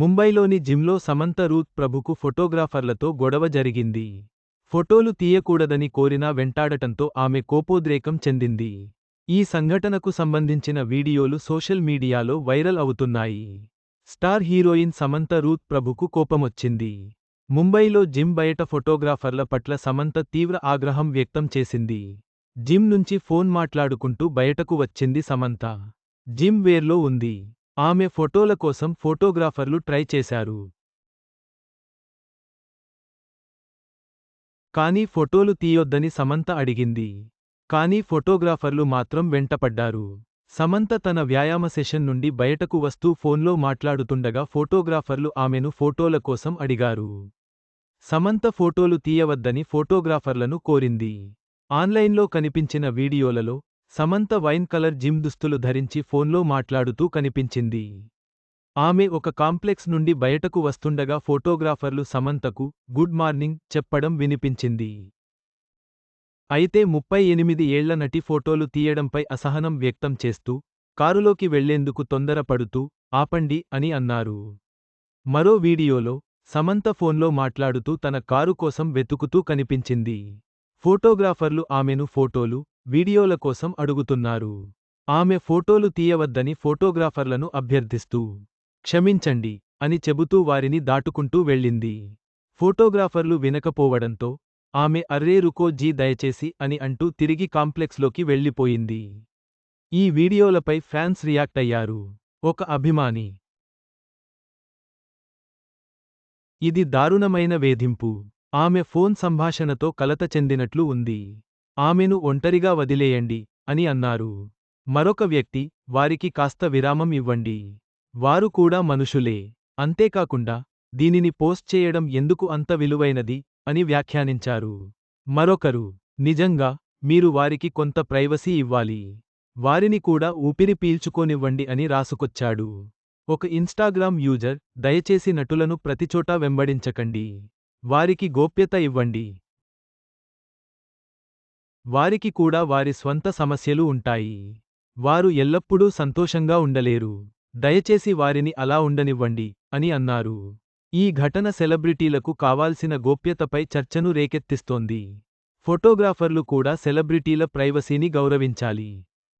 ముంబైలోని జిమ్లో సమంత రూత్ ప్రభుకు ఫోటోగ్రాఫర్లతో గొడవ జరిగింది. ఫోటోలు తీయకూడదని కోరినా వెంటాడటంతో ఆమె కోపోద్రేకం చెందింది. ఈ సంఘటనకు సంబంధించిన వీడియోలు సోషల్ మీడియాలో వైరల్ అవుతున్నాయి. స్టార్ హీరోయిన్ సమంత రూత్ ప్రభుకు కోపమొచ్చింది. ముంబైలో జిమ్ బయట ఫోటోగ్రాఫర్ల పట్ల సమంత తీవ్ర ఆగ్రహం వ్యక్తం చేసింది. జిమ్ నుంచి ఫోన్ మాట్లాడుకుంటూ బయటకు వచ్చింది సమంత. జిమ్ వేర్లో ఉంది. ఆమె ఫోటోల కోసం ఫోటోగ్రాఫర్లు ట్రై చేశారు. కానీ ఫోటోలు తీయొద్దని సమంత అడిగింది. కానీ ఫోటోగ్రాఫర్లు మాత్రం వెంటపడ్డారు. సమంత తన వ్యాయామ సెషన్ నుండి బయటకు వస్తూ ఫోన్లో మాట్లాడుతుండగా ఫోటోగ్రాఫర్లు ఆమెను ఫోటోల కోసం అడిగారు. సమంత ఫోటోలు తీయవద్దని ఫోటోగ్రాఫర్లను కోరింది. ఆన్లైన్లో కనిపించిన వీడియోలలో సమంత వైన్ కలర్ జిమ్ దుస్తులు ధరించి ఫోన్లో మాట్లాడుతూ కనిపించింది. ఆమె ఒక కాంప్లెక్స్ నుండి బయటకు వస్తుండగా ఫోటోగ్రాఫర్లు సమంతకు గుడ్ మార్నింగ్ చెప్పడం వినిపించింది. అయితే ముప్పై ఎనిమిది ఏళ్ళ నటి ఫోటోలు తీయడంపై అసహనం వ్యక్తం చేస్తూ కారులోకి వెళ్ళేందుకు తొందరపడుతూ ఆపండి అని అన్నారు. మరో వీడియోలో సమంత ఫోన్లో మాట్లాడుతూ తన కారు కోసం వెతుకుతూ కనిపించింది. ఫోటోగ్రాఫర్లు ఆమెను ఫోటోలు వీడియోల కోసం అడుగుతున్నారు. ఆమె ఫోటోలు తీయవద్దని ఫోటోగ్రాఫర్లను అభ్యర్థిస్తూ క్షమించండి అని చెబుతూ వారిని దాటుకుంటూ వెళ్ళింది. ఫోటోగ్రాఫర్లు వినకపోవడంతో ఆమె అర్రే రుకో జీ దయచేసి అని అంటూ తిరిగి కాంప్లెక్స్లోకి వెళ్ళిపోయింది. ఈ వీడియోలపై ఫ్యాన్స్ రియాక్ట్ అయ్యారు. ఒక అభిమాని. ఇది దారుణమైన వేధింపు. ఆమె ఫోన్ సంభాషణతో కలత చెందినట్లు ఉంది. ఆమెను ఒంటరిగా వదిలేయండి అని అన్నారు. మరొక వ్యక్తి వారికి కాస్త విరామం ఇవ్వండి. వారు కూడా మనుషులే. అంతేకాకుండా దీనిని పోస్ట్ చేయడం ఎందుకు అంత విలువైనది? అని వ్యాఖ్యానించారు. మరొకరు నిజంగా మీరు వారికి కొంత ప్రైవసీ ఇవ్వాలి. వారిని కూడా ఊపిరి పీల్చుకోనివ్వండి అని రాసుకొచ్చాడు. ఒక ఇన్స్టాగ్రామ్ యూజర్ దయచేసి నటులను ప్రతిచోటా వెంబడించకండి. వారికి గోప్యత ఇవ్వండి. వారికి కూడా వారి స్వంత సమస్యలు ఉంటాయి. వారు ఎల్లప్పుడూ సంతోషంగా ఉండలేరు. దయచేసి వారిని అలా ఉండనివ్వండి అని అన్నారు. ఈ ఘటన సెలబ్రిటీలకు కావాల్సిన గోప్యతపై చర్చను రేకెత్తిస్తోంది. ఫోటోగ్రాఫర్లు కూడా సెలబ్రిటీల ప్రైవసీని గౌరవించాలి.